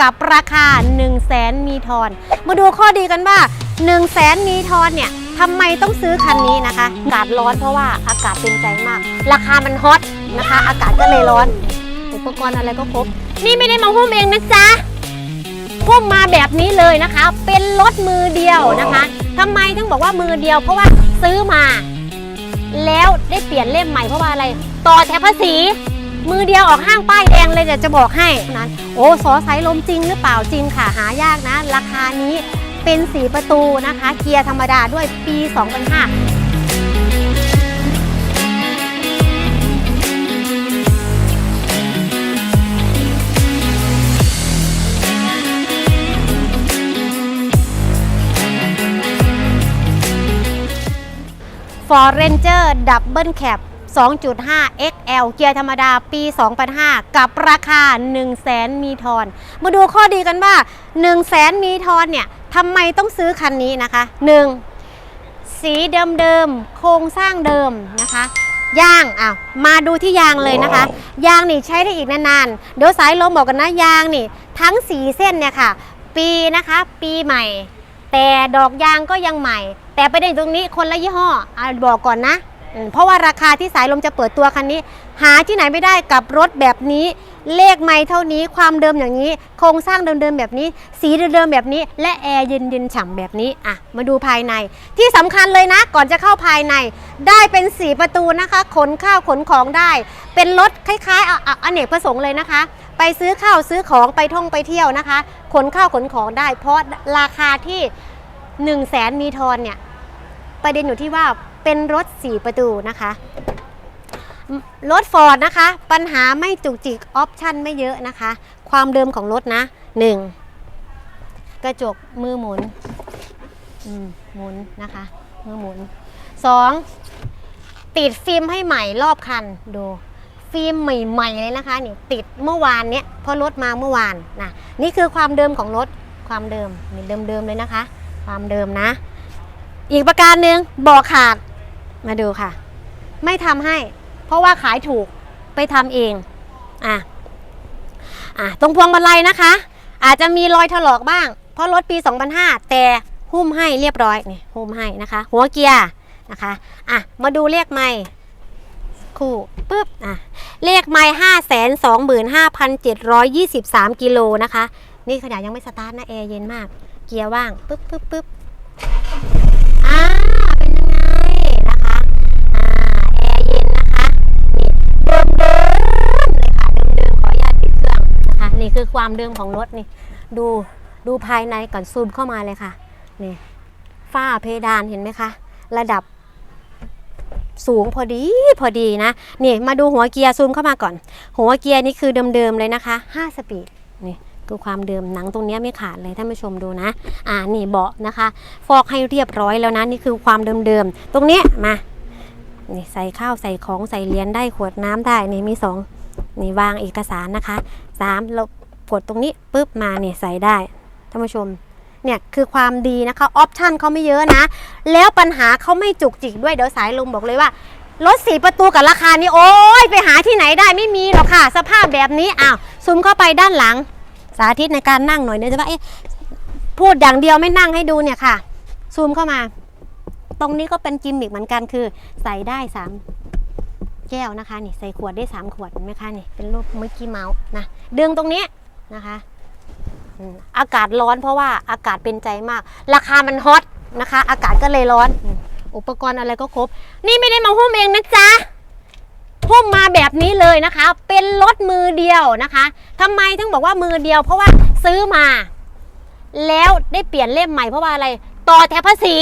กับราคา 1 0 0 0 0แสนมีทอน มาดูข้อดีกันว่า 1 0 0 0 0แสนมีทอนเนี่ยทำไมต้องซื้อคันนี้นะคะ อากาศร้อนเพราะว่าอากาศเป็นใจมาก ราคามันฮอตนะคะ อากาศก็เลยร้อน อุปกรณ์อะไรก็ครบ นี่ไม่ได้มาหุ้มเองนะจ๊ะพุ่มมาแบบนี้เลยนะคะ เป็นรถมือเดียวนะคะทำไมถึงบอกว่ามือเดียว เพราะว่าซื้อมา แล้วได้เปลี่ยนเล่มใหม่เพราะว่าอะไร ต่อแถวภาษี มือเดียวออกห้างป้ายแดงเลยเดี๋ยวจะบอกให้นั้น โอ้สอสายลมจริงหรือเปล่าจริงค่ะหายากนะ ราคานี้เป็นสีประตูนะคะ เกียร์ธรรมดาด้วยปี 2005 Ford Ranger Double Cab 2.5 XL เกียร์ธรรมดาปี 2005 กับราคา 1 0 0 0 0แสนมีทอน มาดูข้อดีกันว่า 1 0 0 0 0แสนมีทอนเนี่ยทำไมต้องซื้อคันนี้นะคะ 1. สีเดิมๆ โครงสร้างเดิมนะคะยางอ้าวมาดูที่ยางเลยนะคะ ยางนี่ใช้ได้อีกนานๆ เดี๋ยวสายลมบอกกันนะยางนี่ ทั้งสีเส้นเนี่ยค่ะ ปีนะคะ ปีใหม่ แต่ดอกยางก็ยังใหม่ แต่ประเด็นตรงนี้คนละยี่ห้ออะบอกก่อนนะอืม เพราะว่าราคาที่สายลมจะเปิดตัวคันนี้ หาที่ไหนไม่ได้กับรถแบบนี้ เลขไม่เท่านี้ความเดิมอย่างนี้ โครงสร้างเดิมๆแบบนี้ สีเดิมๆแบบนี้ และแอร์เย็นๆฉ่ำแบบนี้อะมาดูภายใน ที่สำคัญเลยนะ ก่อนจะเข้าภายใน ได้เป็นสีประตูนะคะ ขนข้าวขนของได้ เป็นรถคล้ายๆออเนกประสงค์เลยนะคะ ไปซื้อข้าวซื้อของไปท่องไปเที่ยวนะคะ ขนข้าวขนของได้ เพราะราคาที่1 0 0 0 0แสนมีทอนเนี่ยประเด็นอยู่ที่ว่า เป็นรถ 4 ประตูนะคะ รถฟอร์ดนะคะ ปัญหาไม่จุกจิกออปชั่นไม่เยอะนะคะ ความเดิมของรถนะ 1. กระจกมือหมุนหมุนนะคะ มือหมุน 2. ติดฟิล์มให้ใหม่รอบคันดูฟิล์มใหม่ๆเลยนะคะนี่ติดเมื่อวานเนี้ยพราะรถมาเมื่อวานนะนี่คือความเดิมของรถความเดิมนี่เดิมๆเลยนะคะ ความเดิมนะ อีกประการหนึ่งบอขาด มาดูค่ะ ไม่ทำให้ เพราะว่าขายถูกไปทำเองอะอะตรงพวงมาลัยนะคะ อาจจะมีรอยถลอกบ้าง เพราะรถปี 2005 แต่หุ้มให้เรียบร้อยนี่หุ้มให้นะคะ หัวเกียร์นะคะอะมาดูเลขไม่คู่ปึ๊บอะเลขไม่ห้าแสนสองหมื่นห้าพันเจ็ดร้อยยี่สิบสามกิโลนะคะ นี่ขนาดยังไม่สตาร์ทนะแอร์เย็นมาก เกียร์ว่างปึ๊บปึ๊บปึ๊บ นี่คือความเดิมของรถนี่ ดูดูภายในก่อนซูมเข้ามาเลยค่ะนี่ฝ้าเพดานเห็นไหมคะ ระดับสูงพอดีพอดีนะนี่มาดูหัวเกียร์ซูมเข้ามาก่อน หัวเกียร์นี่คือเดิมๆเลยนะคะ5สปีดนี่คือความเดิมหนังตรงนี้ไม่ขาดเลยท่านผู้ชมดูนะ อ่านี่เบาะนะคะ ฟอกให้เรียบร้อยแล้วนะนี่คือความเดิมๆตรงนี้มานี่ใส่ข้าวใส่ของใส่เหรียญได้ขวดน้ำได้นี่มีสองนี่วางเอกสารนะคะสามเรา กดตรงนี้ปุ๊บมาเนี่ยใส่ได้ท่านผู้ชมเนี่ยคือความดีนะคะออปชันเขาไม่เยอะนะ แล้วปัญหาเขาไม่จุกจิกด้วยเดี๋ยวสายลมบอกเลยว่ารถสีประตูกับราคานี้โอ้ยไปหาที่ไหนได้ไม่มีหรอกค่ะ สภาพแบบนี้อ้าวซูมเข้าไปด้านหลัง สาธิตในการนั่งหน่อยเนื่องจากว่าเอ๊ะพูดอย่างเดียวไม่นั่งให้ดูเนี่ยค่ะ ซูมเข้ามา ตรงนี้ก็เป็นกิมมิกเหมือนกันคือ ใส่ได้สามแก้วนะคะนี่ใส่ขวดได้สามขวดเห็นไหมคะนี่เป็นรูปมิกกี้เมาส์นะดึงตรงนี้ นะคะอืมอากาศร้อนเพราะว่าอากาศเป็นใจมาก ราคามันฮอตนะคะ อากาศก็เลยร้อนอืมอุปกรณ์อะไรก็ครบ นี่ไม่ได้มาหุ้มเองนะจ๊ะหุ้มมาแบบนี้เลยนะคะ เป็นรถมือเดียวนะคะทำไมถึงบอกว่ามือเดียว เพราะว่าซื้อมา แล้วได้เปลี่ยนเล่มใหม่เพราะว่าอะไร ต่อแถวภาษี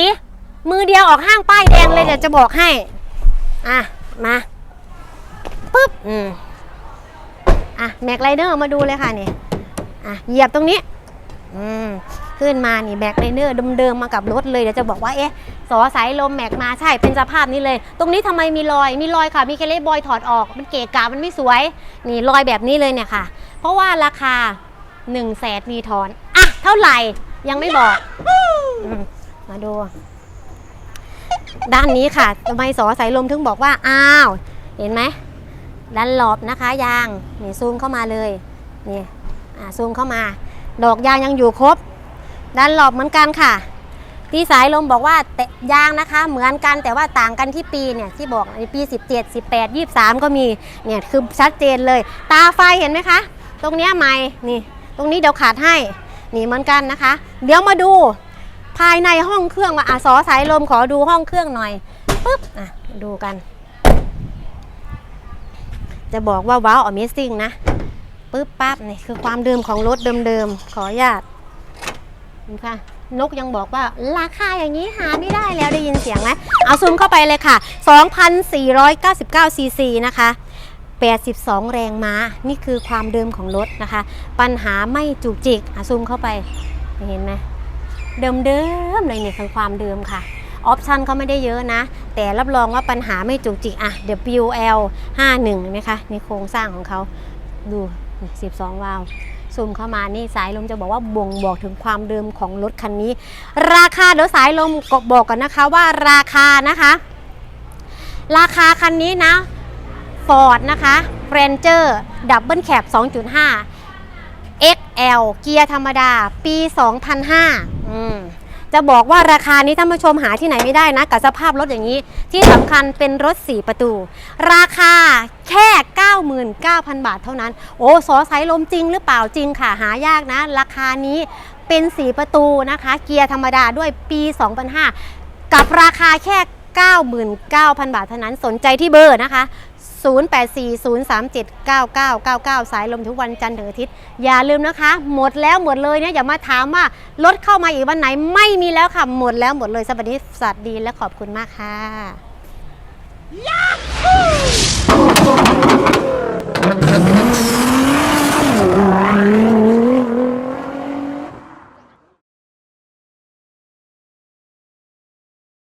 มือเดียวออกห้างป้ายแดงเลยเดี๋ยวจะบอกให้ อะ มาปุ๊บอืมอะแม็กไรเดอร์มาดูเลยค่ะนี่ อะเหยียบตรงนี้อืมขึ้นมานี่แบ็คไลเนอร์เดิมๆมากับรถเลยเดี๋ยวจะบอกว่าเอ๊ะสอสายลมแม็กมาใช่เป็นสภาพนี้เลย ตรงนี้ทำไมมีรอยมีรอยค่ะ มีเคเล่บอยถอดออก มันเกะกะมันไม่สวย นี่รอยแบบนี้เลยเนี่ยค่ะ เพราะว่าราคา1นึ่งแสนมีทอนอะเท่าไหร่ยังไม่บอกมาดู ด้านนี้ค่ะทำไมสอสายลมถึงบอกว่าอ้าว เห็นไหมดันหลอบนะคะยางนี่ซูมเข้ามาเลยนี่ ซูมเข้ามา ดอกยางยังอยู่ครบดันหลอบเหมือนกันค่ะ ที่สายลมบอกว่าแต่ยางนะคะ เหมือนกันแต่ว่าต่างกันที่ปีเนี่ยที่บอกในปี 17 18 23 ก็มีเนี่ยคือชัดเจนเลย ตาไฟเห็นไหมคะ ตรงนี้ใหม่นี่ ตรงนี้เดี๋ยวขาดให้นี่เหมือนกันนะคะ เดี๋ยวมาดูภายในห้องเครื่องว่าอะสอสายลมขอดูห้องเครื่องหน่อยปุ๊บอะดูกัน จะบอกว่าว้าว Amazing นะ ปุ๊บปั๊บนี่คือความเดิมของรถเดิมๆ ขออนุญาตค่ะนกยังบอกว่าราคาอย่างนี้หาไม่ได้แล้วได้ยินเสียงไหมเอาซูมเข้าไปเลยค่ะ 2,499 ซีซีนะคะ 82 แรงม้า นี่คือความเดิมของรถนะคะ ปัญหาไม่จุกจิกอะซูมเข้าไป เห็นไหมเดิมๆเลยเนี่ยคือความเดิมค่ะ ออปชันเขาไม่ได้เยอะนะ แต่รับรองว่าปัญหาไม่จุกจิกอะ WL 51เห็นไหมคะ ในโครงสร้างของเขาดู 12 วาล์วซูมเข้ามานี่สายลมจะบอกว่าบ่งบอกถึงความเดิมของรถคันนี้ ราคาเดี๋ยวสายลมก็บอกกันนะคะว่าราคานะคะ ราคาคันนี้นะ Ford นะคะ Ranger Double Cab 2.5 XL เกียร์ธรรมดา ปี 2005อืมจะบอกว่าราคานี้ท่านผู้ชมหาที่ไหนไม่ได้นะ กับสภาพรถอย่างนี้ ที่สำคัญเป็นรถ 4 ประตู ราคาแค่ 9,000 บาทเท่านั้น โอ้สอสายลมจริงหรือเปล่าจริงค่ะหายากนะ ราคานี้เป็น 4 ประตูนะคะ เกียร์ธรรมดาด้วยปี 2005 กับราคาแค่ 99,000 บาทเท่านั้นสนใจที่เบอร์นะคะ 0840379999 สายลมทุกวันจันทร์ถึงอาทิตย์ อย่าลืมนะคะ หมดแล้วหมดเลยเนี่ยอย่ามาถามว่ารถเข้ามาอีกวันไหนไม่มีแล้วค่ะ หมดแล้วหมดเลยสวัสดีสวัสดีและขอบคุณมากค่ะ Thank you.